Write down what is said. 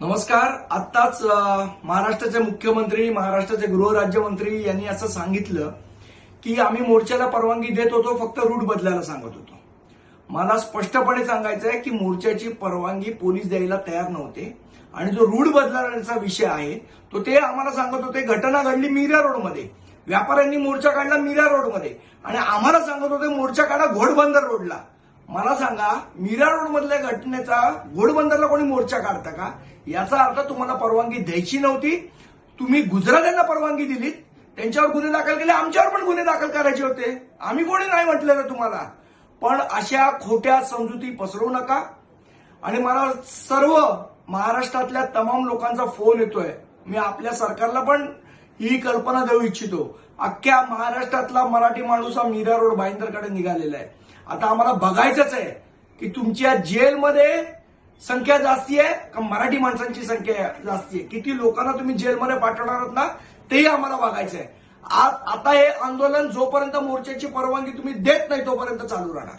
नमस्कार. आत्ताच महाराष्ट्राचे मुख्यमंत्री महाराष्ट्राचे गृहराज्यमंत्री यांनी असं सांगितलं की आम्ही मोर्चाला परवानगी देत होतो फक्त रूट बदलायला सांगत होतो. मला स्पष्टपणे सांगायचं आहे की मोर्चाची परवानगी पोलीस द्यायला तयार नव्हते आणि जो रूट बदलण्याचा विषय आहे तो ते आम्हाला सांगत होते घटना घडली मीरा रोडमध्ये. व्यापाऱ्यांनी मोर्चा काढला मीरा रोडमध्ये. आणि आम्हाला सांगत होते मोर्चा काढा घोडबंदर रोडला. मला सांगा मीरा रोड मधल्या घटनेचा घोडबंदरला कोणी मोर्चा काढता का? याचा अर्थ तुम्हाला परवानगी द्यायची नव्हती. तुम्ही गुजरात्यांना परवानगी दिलीत. त्यांच्यावर गुन्हे दाखल केले. आमच्यावर पण गुन्हे दाखल करायचे होते. आम्ही कोणी नाही म्हटलेलं तुम्हाला. पण अशा खोट्या समजुती पसरवू नका. आणि मला सर्व महाराष्ट्रातल्या तमाम लोकांचा फोन येतोय. मी आपल्या सरकारला पण ही कल्पना देऊ इच्छितो. अख्ख्या महाराष्ट्रातला मराठी माणूस हा मीरा रोड भाईंदरकडे निघालेला आहे. आता आम्हाला बघायचंच आहे की तुमच्या जेलमध्ये संख्या जास्ती आहे का मराठी माणसांची संख्या जास्ती आहे? किती लोकांना तुम्ही जेलमध्ये पाठवणार आहात ना? तेही आम्हाला बघायचं आहे. आज आता हे आंदोलन जोपर्यंत मोर्चाची परवानगी तुम्ही देत नाही तोपर्यंत चालू राहणार.